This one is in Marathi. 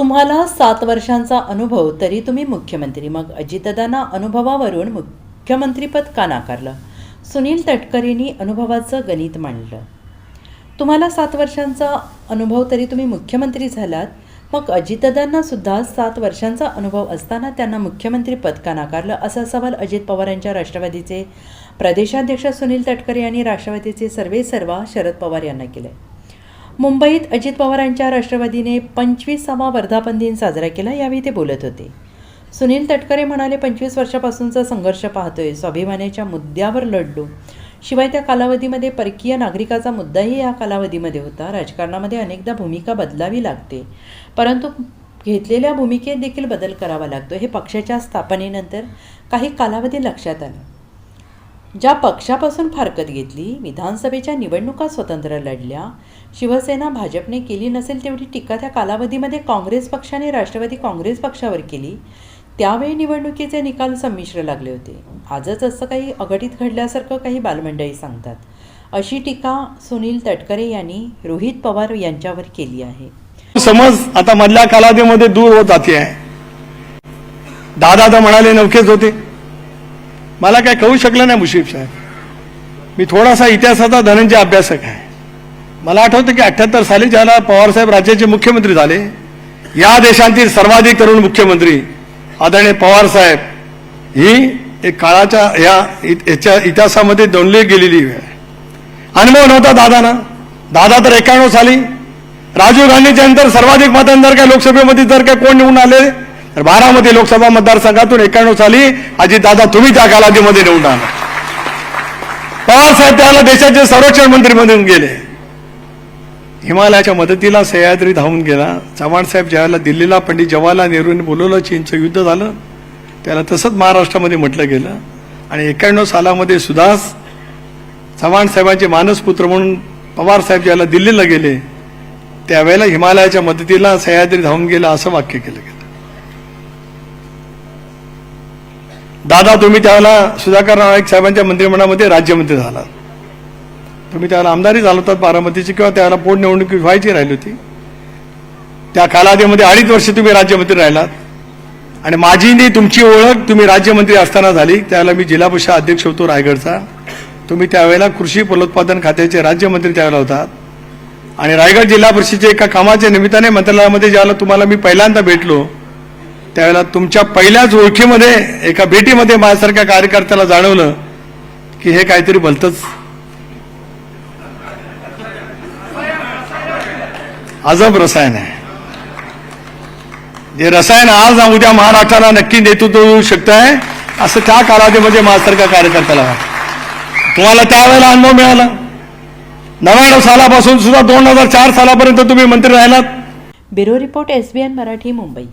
तुम्हाला सात वर्षांचा अनुभव तरी तुम्ही मुख्यमंत्री. मग अजितदादांना अनुभवावरून मुख्यमंत्रीपद का नाकारलं? सुनील तटकरेंनी अनुभवाचं गणित मांडलं. तुम्हाला सात वर्षांचा अनुभव तरी तुम्ही मुख्यमंत्री झालात. मग अजितदादांना सुद्धा सात वर्षांचा अनुभव असताना त्यांना मुख्यमंत्रीपद का नाकारलं? असा सवाल अजित पवार यांच्या राष्ट्रवादीचे प्रदेशाध्यक्ष सुनील तटकरे यांनी राष्ट्रवादीचे सर्वे सर्वा शरद पवार यांना केले मुंबईत अजित पवारांच्या राष्ट्रवादीने पंचवीसावा वर्धापन दिन साजरा केला यावेळी ते बोलत होते. सुनील तटकरे म्हणाले पंचवीस वर्षापासूनचा संघर्ष पाहतोय. स्वाभिमानाच्या मुद्द्यावर लढलो. शिवाय त्या कालावधीमध्ये परकीय नागरिकाचा मुद्दाही या कालावधीमध्ये होता. राजकारणामध्ये अनेकदा भूमिका बदलावी लागते. परंतु घेतलेल्या भूमिकेत देखील बदल करावा लागतो. हे पक्षाच्या स्थापनेनंतर काही कालावधी लक्षात आला. ज्या पक्षापासून फारकत घेतली विधानसभेच्या निवडणुका स्वतंत्र लढल्या शिवसेना भाजपने केली नसेल तेवढी टीका त्या कालावधीमध्ये काँग्रेस पक्षाने राष्ट्रवादी काँग्रेस पक्षावर केली त्यावेळी निवडणुकीचे निकाल संमिश्र लागले होते. आजच असं काही अघटित घडल्यासारखं काही बालमंडळी सांगतात. अशी टीका सुनील तटकरे यांनी रोहित पवार यांच्यावर केली आहे. समज आता मधल्या कालावधीमध्ये दूर होत जाते. आहे दादा तर म्हणाले नवखेच होते. मला काय कळू शकलं नाही मुशीफ साहेब. मी थोडासा इतिहासाचा धनंजय अभ्यासक आहे. मला आठवतं की अठ्ठ्याहत्तर साली ज्याला पवारसाहेब राज्याचे मुख्यमंत्री झाले या देशांतील सर्वाधिक तरुण मुख्यमंत्री आदरणीय पवारसाहेब ही एक काळाच्या या याच्या इतिहासामध्ये दोनली गेलेली वेळ आहे. अनुभव नव्हता दादाना. दादा तर एक्क्याण्णव साली. राजीव गांधीच्या नंतर सर्वाधिक मतांतर काय लोकसभेमध्ये जर काय कोण निवडून आले तर बारामती लोकसभा मतदारसंघातून एक्क्याण्णव साली अजितदादा तुम्ही त्या कालावधीमध्ये निवडून आला. पवार साहेब त्याला देशाचे संरक्षण मंत्री म्हणून गेले. हिमालयाच्या मदतीला सह्याद्री धावून गेला. चव्हाणसाहेब ज्यावेळेला दिल्लीला पंडित जवाहरलाल नेहरूंनी बोलवलं चीनचं युद्ध झालं त्याला तसंच महाराष्ट्रामध्ये म्हटलं गेलं. आणि एक्क्याण्णव सालामध्ये सुद्धाच चव्हाणसाहेबांचे मानसपुत्र म्हणून पवार साहेब ज्याला दिल्लीला गेले त्यावेळेला हिमालयाच्या मदतीला सह्याद्री धावून गेला असं वाक्य केलं दादा तुम्ही त्यावेळेला सुधाकर नाईक साहेबांच्या मंत्रिमंडळामध्ये राज्यमंत्री झाला. तुम्ही त्यावेळेला आमदारी झाला होतात बारामतीची किंवा त्यावेळेला पोट निवडणुकी व्हायची राहिली होती. त्या कालावधीमध्ये अडीच वर्ष तुम्ही राज्यमंत्री राहिलात. आणि माझीनी तुमची ओळख तुम्ही राज्यमंत्री असताना झाली. त्यावेळेला मी जिल्हा परिषद अध्यक्ष होतो रायगडचा. तुम्ही त्यावेळेला कृषी फलोत्पादन खात्याचे राज्यमंत्री त्यावेळेला होतात आणि रायगड जिल्हा परिषदेच्या एका कामाच्या निमित्ताने मंत्रालयामध्ये ज्यावेळेला तुम्हाला मी पहिल्यांदा भेटलो त्यावेळेला तुमच्या पहिल्याच ओळखीमध्ये एका भेटीमध्ये माझ्यासारख्या कार्यकर्त्याला जाणवलं की हे काहीतरी भलतंच अजब रसायन आहे. जे रसायन आज ना उद्या महाराष्ट्राला नक्की नेतृत्व देऊ शकत आहे असं त्या कालावधीमध्ये माझ्यासारख्या कार्यकर्त्याला तुम्हाला त्यावेळेला अनुभव मिळाला. नव्याण्णव सालापासून सुद्धा दोन हजार चार सालापर्यंत तुम्ही मंत्री राहिलात. Bureau report S B N Marathi Mumbai.